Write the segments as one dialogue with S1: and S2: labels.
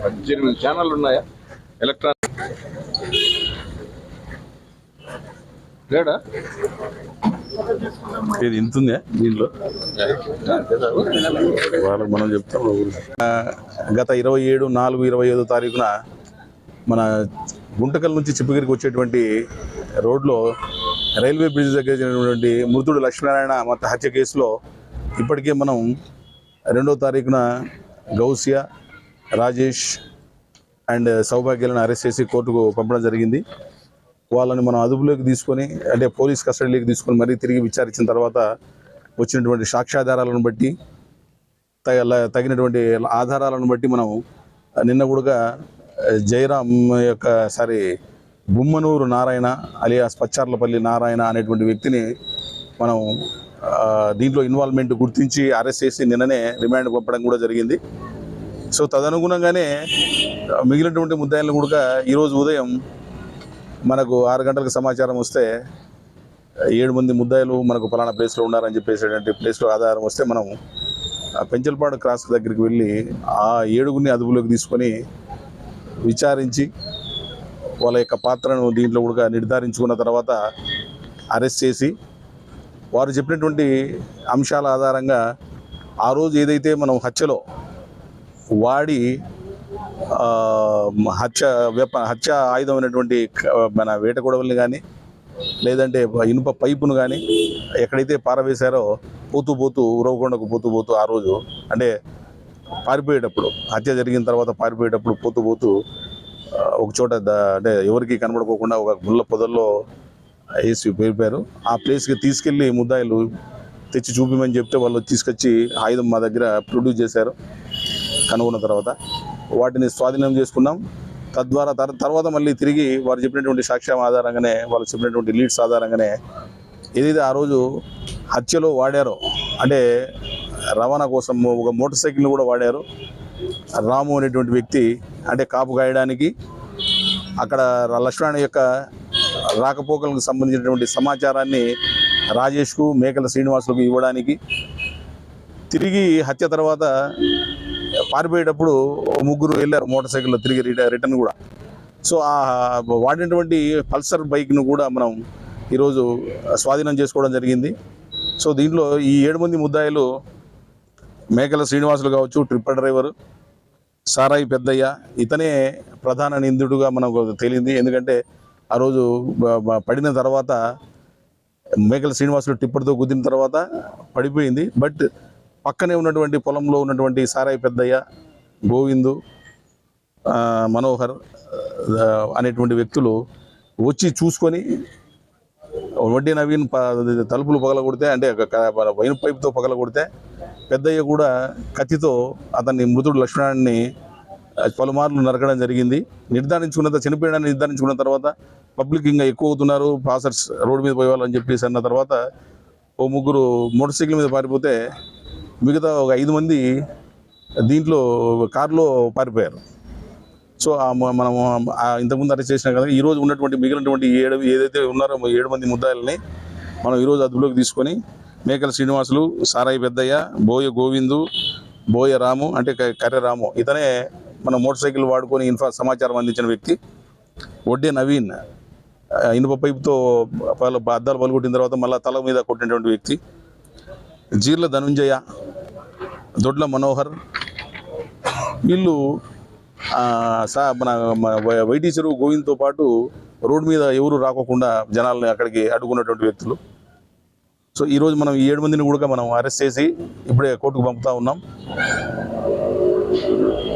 S1: పద్దెనిమిది ఛానళ్ళు ఉన్నాయా ఎలక్ట్రానిక్ లేడా
S2: ఇది ఇంత ఉందా దీనిలో వాళ్ళకి మనం చెప్తాం గత ఇరవై ఏడు నాలుగు ఇరవై ఐదో తారీఖున మన గుంటకల్ నుంచి చిప్పగిరికి వచ్చేటువంటి రోడ్లో రైల్వే బ్రిడ్జ్ దగ్గర జరిగినటువంటి మృతుడు లక్ష్మీనారాయణ మొత్తం హత్య కేసులో ఇప్పటికే మనం రెండో తారీఖున గౌసియా రాజేష్ అండ్ సౌభాగ్యాలను అరెస్ట్ చేసి కోర్టుకు పంపడం జరిగింది. వాళ్ళని మనం అదుపులోకి తీసుకొని అంటే పోలీస్ కస్టడీలోకి తీసుకొని మరీ తిరిగి విచారించిన తర్వాత వచ్చినటువంటి సాక్ష్యాధారాలను బట్టి తగ- తగినటువంటి ఆధారాలను బట్టి మనం నిన్న కూడా జయరాం యొక్క సారీ బుమ్మనూరు నారాయణ అలియాస్ పచ్చార్లపల్లి నారాయణ అనేటువంటి వ్యక్తిని మనం దీంట్లో ఇన్వాల్వ్మెంట్ గుర్తించి అరెస్ట్ చేసి నిన్ననే రిమాండ్ పంపడం కూడా జరిగింది. సో తదనుగుణంగానే మిగిలినటువంటి ముద్దాయిలను కూడా ఈరోజు ఉదయం మనకు ఆరు గంటలకు సమాచారం వస్తే ఏడు మంది ముద్దాయిలు మనకు ఫలానా ప్లేస్లో ఉన్నారని చెప్పేసేటువంటి ప్లేస్లో ఆధారం వస్తే మనం పెంచల్పాడు క్రాస్ దగ్గరికి వెళ్ళి ఆ ఏడుగురిని అదుపులోకి తీసుకొని విచారించి వాళ్ళ యొక్క పాత్రను దీంట్లో కూడా నిర్ధారించుకున్న తర్వాత అరెస్ట్ చేసి వారు చెప్పినటువంటి అంశాల ఆధారంగా ఆ రోజు ఏదైతే మనం హత్యలో వాడి హత్య వెప హత్య ఆయుధం అయినటువంటి మన వేట గొడవల్ని కానీ లేదంటే ఇనుప పైపును కానీ ఎక్కడైతే పారవేశారో పోతూ పోతూ ఉరవకొండకు పోతూ పోతూ ఆ రోజు అంటే పారిపోయేటప్పుడు హత్య జరిగిన తర్వాత పారిపోయేటప్పుడు పోతూ పోతూ ఒక చోట ద- అంటే ఎవరికి కనబడుకోకుండా ఒక ముళ్ళ పొదల్లో వేసి పేరిపారు. ఆ ప్లేస్కి తీసుకెళ్ళి ముద్దాయిలు తెచ్చి చూపిమని చెప్తే వాళ్ళు తీసుకొచ్చి ఆయుధం మా దగ్గర ప్రొడ్యూస్ చేశారు. కనుగొన్న తర్వాత వాటిని స్వాధీనం చేసుకున్నాం. తద్వారా తర్వాత మళ్ళీ తిరిగి వారు చెప్పినటువంటి సాక్ష్యం ఆధారంగానే వాళ్ళు చెప్పినటువంటి లీడ్స్ ఆధారంగానే ఏదైతే ఆ రోజు హత్యలో వాడారో అంటే రవాణా కోసం ఒక మోటార్ సైకిల్ని కూడా వాడారు. రాము అనేటువంటి వ్యక్తి అంటే కాపు గాయడానికి అక్కడ లక్ష్మణ యొక్క రాకపోకలకు సంబంధించినటువంటి సమాచారాన్ని రాజేష్కు మేకల శ్రీనివాసులకు ఇవ్వడానికి తిరిగి హత్య తర్వాత పారిపోయేటప్పుడు ముగ్గురు వెళ్ళారు మోటార్ సైకిల్లో తిరిగి రిటర్న్ కూడా. సో ఆ వాడినటువంటి పల్సర్ బైక్ను కూడా మనం ఈరోజు స్వాధీనం చేసుకోవడం జరిగింది. సో దీంట్లో ఈ ఏడు మంది ముద్దాయిలు మేకల శ్రీనివాసులు కావచ్చు ట్రిప్పర్ డ్రైవర్ సారాయి పెద్దయ్య ఇతనే ప్రధాన నిందితుడుగా మనకు తేలింది. ఎందుకంటే ఆ రోజు పడిన తర్వాత మేకల శ్రీనివాసులు టిప్పర్తో గుద్దిన తర్వాత పడిపోయింది. బట్ పక్కనే ఉన్నటువంటి పొలంలో ఉన్నటువంటి సారాయి పెద్దయ్య గోవిందు మనోహర్ అనేటువంటి వ్యక్తులు వచ్చి చూసుకొని వడ్డీ నవీన్ ప- తలుపులు పగల కొడితే అంటే ఒక వైన్ పైప్తో పగల కొడితే పెద్దయ్య కూడా కత్తితో అతన్ని మృతుడు లక్ష్మణాన్ని పలుమార్లు నరకడం జరిగింది. నిర్ధారించుకున్న చనిపోయాడని నిర్ధారించుకున్న తర్వాత పబ్లిక్ ఇంకా ఎక్కువ అవుతున్నారు. పాసర్స్ రోడ్డు మీద పోయేవాళ్ళని చెప్పేసి అన్న తర్వాత ఓ ముగ్గురు మోటార్ సైకిల్ మీద పారిపోతే మిగతా ఒక ఐదు మంది దీంట్లో కారులో పారిపోయారు. సో మనము మనం ఇంతకుముందు అరెస్ట్ చేసినా కదా ఈరోజు ఉన్నటువంటి మిగిలినటువంటి ఏడు ఏదైతే ఉన్నారో ఏడు మంది ముద్దాయిలని మనం ఈరోజు అదుపులోకి తీసుకొని మేకల శ్రీనివాసులు సారాయి పెద్దయ్య బోయ గోవిందు బోయ రాము అంటే కర్రె రాము ఇతనే మన మోటార్ సైకిల్ వాడుకొని ఇన్ఫా సమాచారం అందించిన వ్యక్తి. వడ్డే నవీన్ ఇనుప పైపుతో అద్దాలు పలుకొట్టిన తర్వాత మళ్ళీ తల మీద కొట్టినటువంటి వ్యక్తి. జీర్ల ధనుంజయ దొడ్ల మనోహర్ వీళ్ళు సా మన వై- వైటీ చెరువు గోవింద్తో పాటు రోడ్డు మీద ఎవరు రాకోకుండా జనాల్ని అక్కడికి అడ్డుకున్నటువంటి వ్యక్తులు. సో ఈరోజు మనం ఈ ఏడు మందిని కూడా మనం అరెస్ట్ చేసి ఇప్పుడే కోర్టుకు పంపుతా ఉన్నాం.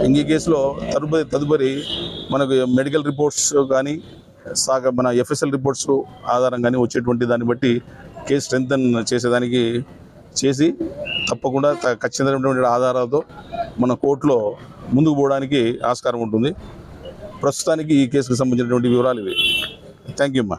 S2: ఇంక ఈ కేసులో తదుపరి తదుపరి మనకు మెడికల్ రిపోర్ట్స్ కానీ సాగ మన ఎఫ్ఎస్ఎల్ రిపోర్ట్స్ ఆధారంగానే వచ్చేటువంటి దాన్ని బట్టి కేసు స్ట్రెంగ్తన్ చేసేదానికి చేసి తప్పకుండా ఖచ్చితమైనటువంటి ఆధారాలతో మన కోర్టులో ముందుకు పోవడానికి ఆస్కారం ఉంటుంది. ప్రస్తుతానికి ఈ కేసుకు సంబంధించినటువంటి వివరాలు ఇవి. థ్యాంక్ యూ అమ్మా.